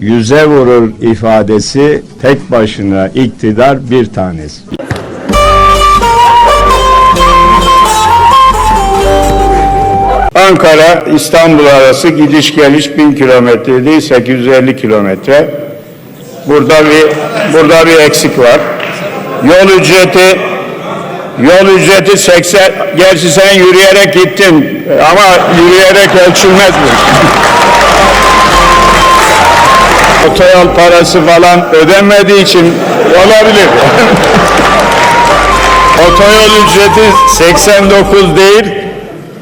yüze vurur ifadesi tek başına iktidar bir tanesi. Ankara İstanbul arası gidiş geliş 1000 kilometre değil 850 kilometre. Burada bir burada bir eksik var. Yol ücreti yol ücreti 80 gerçi sen yürüyerek gittin ama yürüyerek ölçülmez bu. Otoyol parası falan ödenmediği için olabilir. Otoyol ücreti 89 değil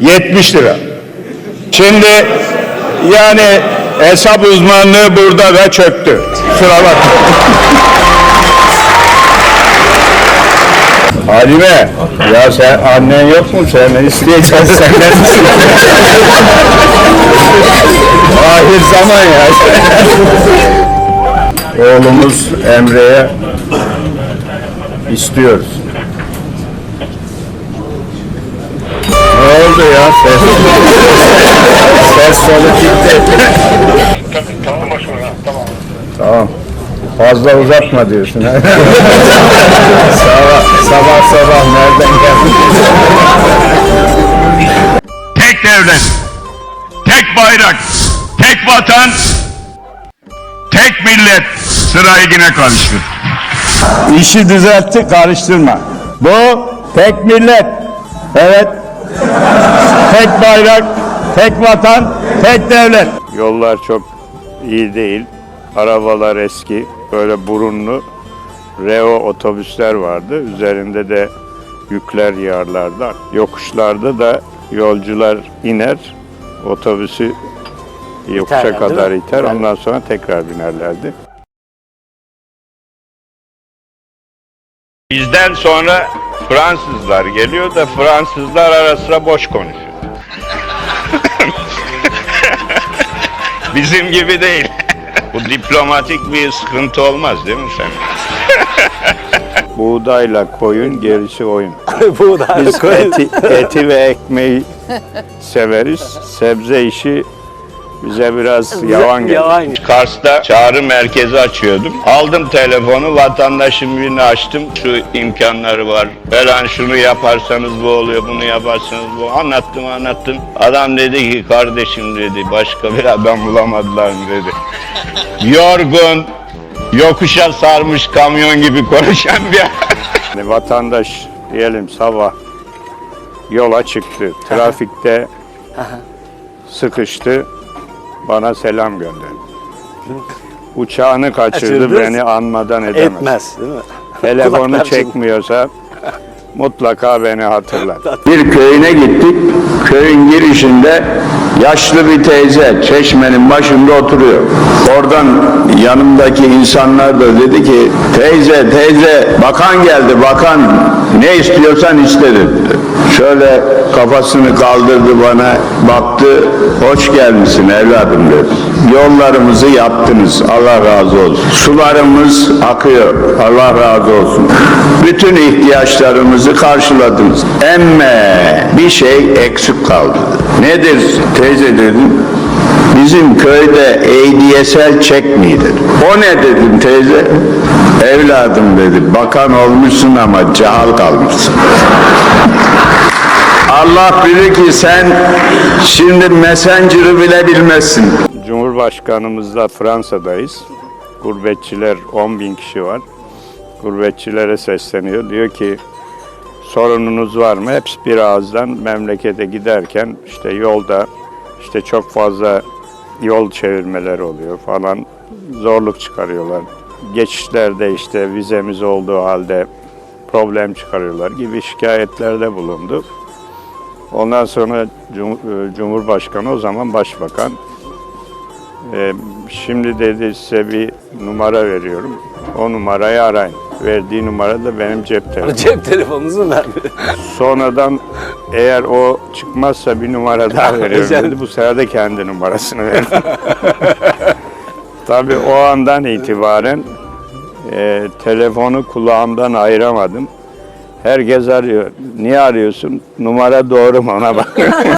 70 lira. Şimdi yani hesap uzmanlığı burada da çöktü. Kusura bakma. Halime, ya sen annen yok mu? Sen isteyeceksin senden? Ahir zaman ya. Oğlumuz Emre'ye istiyoruz. Ne oldu ya? Ses, ses soluk gitti. Tamam tamam. Tamam. Fazla uzatma diyorsun. sabah, sabah sabah nereden geldin? tek devlet, tek bayrak, tek vatan, tek millet sırayı yine karıştır. İşi düzeltti, karıştırma. Bu tek millet. Evet. tek bayrak, tek vatan, tek devlet. Yollar çok iyi değil. Arabalar eski. Böyle burunlu Reo otobüsler vardı. Üzerinde de yükler yağarlardı. Yokuşlarda da yolcular iner. Otobüsü yokuşa İterler, kadar iter. Evet. Ondan sonra tekrar binerlerdi. Bizden sonra Fransızlar geliyor da Fransızlar ara sıra boş konuşuyor. Bizim gibi değil. Bu diplomatik bir sıkıntı olmaz değil mi sen? Buğdayla koyun gerisi oyun. Bu da Biz eti, eti ve ekmeği severiz. Sebze işi bize biraz yavan geldi. Yavan. Kars'ta çağrı merkezi açıyordum. Aldım telefonu, vatandaşın birini açtım. Şu imkanları var. Falan şunu yaparsanız bu oluyor, bunu yaparsanız bu. Anlattım anlattım. Adam dedi ki kardeşim dedi başka bir adam bulamadılar dedi. Yorgun, yokuşa sarmış kamyon gibi konuşan bir Yani vatandaş diyelim sabah yola çıktı. Trafikte sıkıştı. Bana selam gönderdi. Uçağını kaçırdı Kaçırdı. beni anmadan edemez. Etmez değil mi? Telefonu Kulaklar çekmiyorsa mutlaka beni hatırlar. Bir köyüne gittik. Köyün girişinde yaşlı bir teyze çeşmenin başında oturuyor. Oradan yanımdaki insanlar da dedi ki teyze teyze bakan geldi bakan ne istiyorsan iste dedi. Şöyle kafasını kaldırdı bana baktı hoş gelmişsin evladım dedi. Yollarımızı yaptınız Allah razı olsun. Sularımız akıyor Allah razı olsun. Bütün ihtiyaçlarımızı karşıladınız. Emme bir şey eksik kaldı. Nedir teyze dedim. Bizim köyde ADSL çekmiyor. O ne dedim teyze? Evladım dedi. Bakan olmuşsun ama cahal kalmışsın. Allah bilir ki sen şimdi Messenger'ı bile bilmezsin. Cumhurbaşkanımızla Fransa'dayız. Gurbetçiler 10 bin kişi var. Gurbetçilere sesleniyor. Diyor ki sorununuz var mı? Hepsi bir ağızdan memlekete giderken işte yolda işte çok fazla yol çevirmeleri oluyor falan. Zorluk çıkarıyorlar. Geçişlerde işte vizemiz olduğu halde problem çıkarıyorlar gibi şikayetlerde bulundu. Ondan sonra e, Cumhurbaşkanı o zaman Başbakan e, şimdi dedi size bir numara veriyorum. O numarayı arayın. Verdiği numara da benim cep telefonum. Cep telefonunuzu verdi. Sonradan eğer o çıkmazsa bir numara daha veriyorum dedi. Bu sefer de kendi numarasını verdi. Tabii o andan itibaren e, telefonu kulağımdan ayıramadım. Herkes arıyor. Niye arıyorsun? Numara doğru mu ona bak.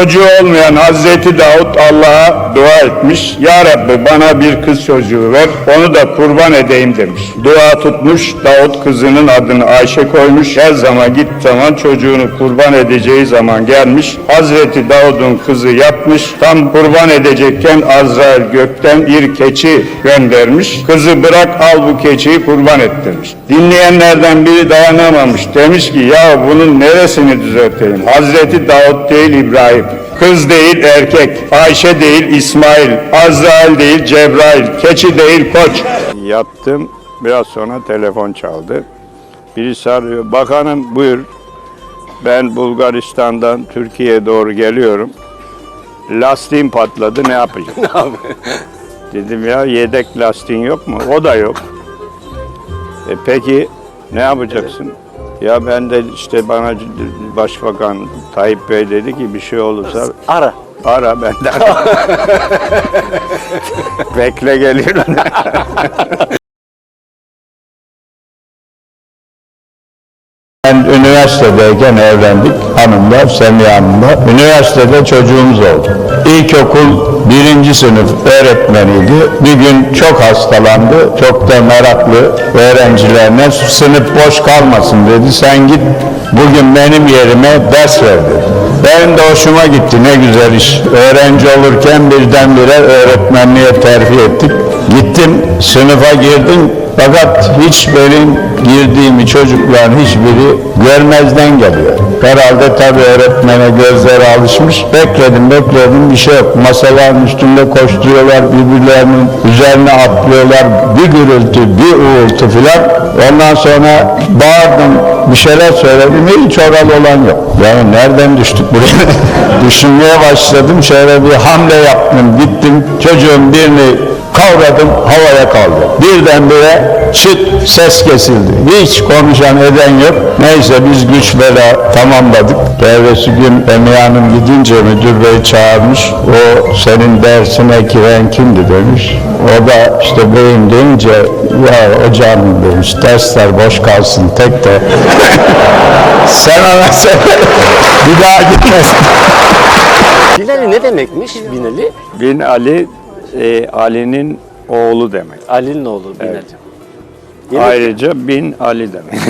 Çocuğu olmayan Hazreti Davut Allah'a dua etmiş. Ya Rabbi bana bir kız çocuğu ver, onu da kurban edeyim demiş. Dua tutmuş, Davut kızının adını Ayşe koymuş. Her zaman git zaman çocuğunu kurban edeceği zaman gelmiş. Hazreti Davud'un kızı yapmış. Tam kurban edecekken Azrail gökten bir keçi göndermiş. Kızı bırak al bu keçiyi kurban et demiş. Dinleyenlerden biri dayanamamış. Demiş ki ya bunun neresini düzelteyim? Hazreti Davud değil İbrahim. Kız değil erkek, Ayşe değil İsmail, Azrail değil Cebrail, keçi değil koç. Yattım, biraz sonra telefon çaldı. Birisi arıyor, bakanım buyur. Ben Bulgaristan'dan Türkiye'ye doğru geliyorum. Lastiğim patladı, ne yapacağım? Dedim ya yedek lastiğin yok mu? O da yok. E peki ne yapacaksın? Ya ben de işte bana Başbakan Tayyip Bey dedi ki bir şey olursa Ara. ara benden. Bekle geliyorum. üniversitedeyken evlendik hanımla, Semiha Hanım'la. Üniversitede çocuğumuz oldu. İlkokul birinci sınıf öğretmeniydi. Bir gün çok hastalandı. Çok da meraklı öğrencilerine sınıf boş kalmasın dedi. Sen git bugün benim yerime ders ver dedi. Benim de hoşuma gitti. Ne güzel iş. Öğrenci olurken birdenbire öğretmenliğe terfi ettik. Gittim sınıfa girdim. Fakat hiç benim girdiğimi çocukların hiçbiri görmezden geliyor. Herhalde tabii öğretmene gözleri alışmış. Bekledim bekledim bir şey yok. Masaların üstünde koşturuyorlar birbirlerinin üzerine atlıyorlar. Bir gürültü bir uğultu filan. Ondan sonra bağırdım bir şeyler söyledim hiç oralı olan yok. Yani nereden düştük buraya? Düşünmeye başladım. Şöyle bir hamle yaptım gittim çocuğun birini kavradım havaya kaldı. Birdenbire çıt ses kesildi. Hiç konuşan eden yok. Neyse biz güç bela tamamladık. Ertesi gün Hanım gidince müdür bey çağırmış. O senin dersine giren kimdi demiş. O da işte beyim deyince ya hocam demiş dersler boş kalsın tek de sen ona söyle bir daha gitmesin. Binali ne demekmiş Binali? Bin Ali e, Ali'nin oğlu demek. Ali'nin oğlu Binali. Yemek- Ayrıca bin Ali demek.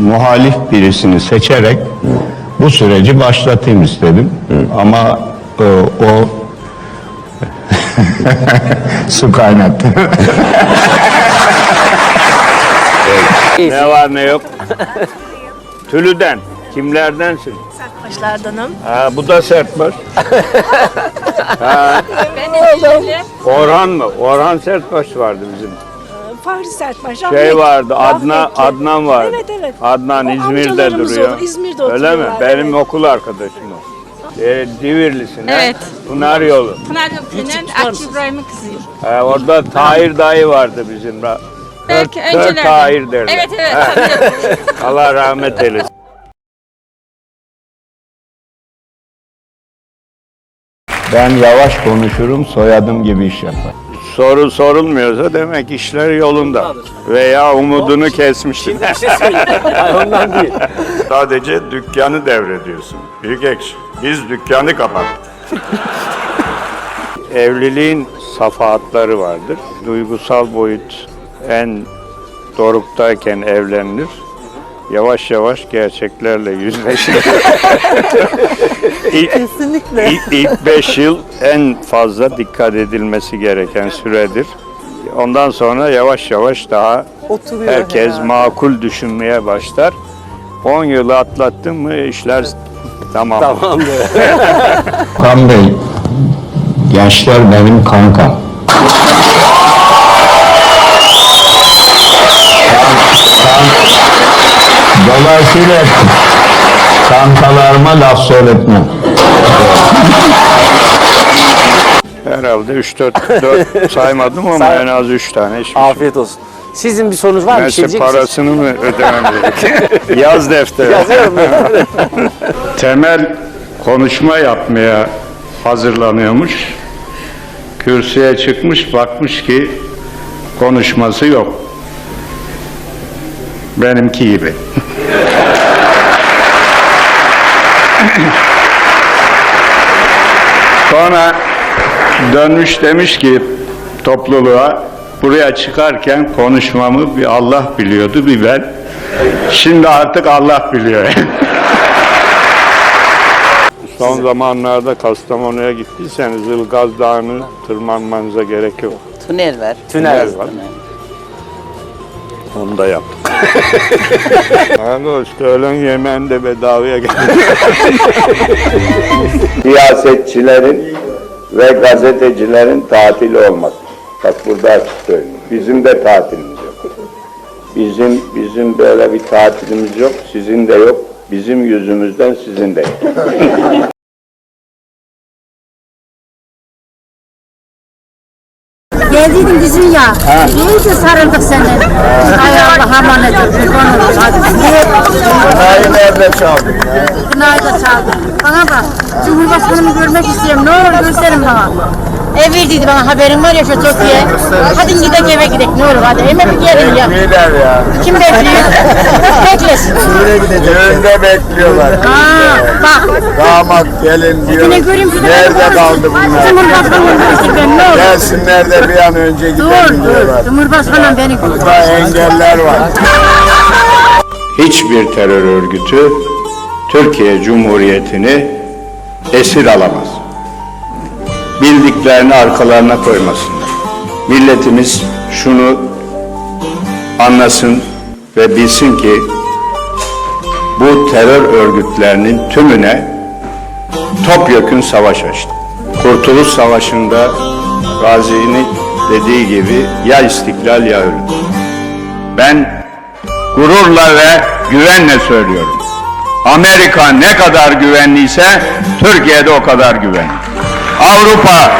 Muhalif birisini seçerek bu süreci başlatayım istedim. Ama e, o su kaynattı. ne var ne yok? Tülüden. Kimlerdensin? Başlardanım. Ha, bu da Ben de Orhan mı? Orhan Sertbaş vardı bizim. Fahri Sertbaş. Şey vardı, Adnan. Adnan vardı. Evet evet. Adnan O İzmir'de amcalarımız duruyor. oldu, İzmir'de Öyle mi? oturuyorlar, Benim evet. okul arkadaşım o. Ee, Divirlisin ha? Evet. Pınar yolu. Pınar Köprü'nün Akçı İbrahim'in kızıyım. Ee, orada Tahir dayı vardı bizim. Belki öncelerden. Tahir derler. Evet evet Ha, tanıyorum. Allah rahmet eylesin. Ben yavaş konuşurum, soyadım gibi iş yapar. Soru sorulmuyorsa demek işler yolunda. Veya umudunu kesmişsin. Bir şey söyleyeyim. Hayır, ondan değil. Sadece dükkanı devrediyorsun. Büyük ekşi. Biz dükkanı kapattık. Evliliğin safahatları vardır. Duygusal boyut en doruktayken evlenilir. Yavaş yavaş gerçeklerle yüzleşir. Kesinlikle. İlk, ilk beş yıl en fazla dikkat edilmesi gereken süredir. Ondan sonra yavaş yavaş daha herkes makul düşünmeye başlar. 10 yılı atlattın mı işler tamam. Tamamdır. Kan Bey, gençler benim kankam. Dolayısıyla kankalarıma laf söyletmem. Herhalde 3-4 4 saymadım ama Say- en az 3 tane içmişim. Afiyet olsun. Sizin bir sorunuz var mı? Bir şey Neyse diyecek misiniz? parasını mı ödemem gerek? Yaz defteri. Yazıyorum ben. Temel konuşma yapmaya hazırlanıyormuş. Kürsüye çıkmış bakmış ki konuşması yok. Benimki gibi. Sonra dönmüş demiş ki topluluğa buraya çıkarken konuşmamı bir Allah biliyordu bir ben. Şimdi artık Allah biliyor. Son zamanlarda Kastamonu'ya gittiyseniz Ilgaz Dağı'nı tırmanmanıza gerek yok. Tünel var. Tünel var. Onu da yaptık. Abi işte öğlen yemeğinde bedavaya geldi. Siyasetçilerin ve gazetecilerin tatili olması. Bak burada açık söyleyeyim. Bizim de tatilimiz yok. Bizim bizim böyle bir tatilimiz yok. Sizin de yok. Bizim yüzümüzden sizin de yok. Bizim ya. İyice sarıldık seninle. Hay Allah aman. Hadi. Kınayı nerede çaldın? Kınayı da çaldı. Bana bak. Cumhurbaşkanımı görmek istiyorum. Ne olur gösterin bana. Ev verdiydi bana haberin var ya şu Türkiye. Hadi gidelim eve gidelim ne olur hadi. Hemen bir gelin ya. Bekliyorlar ya. Kim bekliyor? Beklesin. Düğünde bekliyorlar. Aa, bak. Damat gelin diyor. Yine göreyim sizi. Nerede kaldı bunlar? Cumhurbaşkanımı göstereyim ne olur. Gelsinler de bir an önce gidelim dur. diyorlar. Cumhurbaşkanım beni gör. Burada engeller var. Hiçbir terör örgütü Türkiye Cumhuriyeti'ni esir alamaz. Bildiklerini arkalarına koymasınlar. Milletimiz şunu anlasın ve bilsin ki bu terör örgütlerinin tümüne topyekün savaş açtı. Kurtuluş Savaşı'nda Gazi'nin dediği gibi ya istiklal ya ölüm. Ben gururla ve güvenle söylüyorum. Amerika ne kadar güvenliyse Türkiye de o kadar güvenli. Avrupa,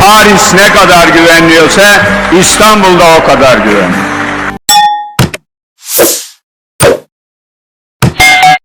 Paris ne kadar güvenliyorsa İstanbul'da o kadar güvenli.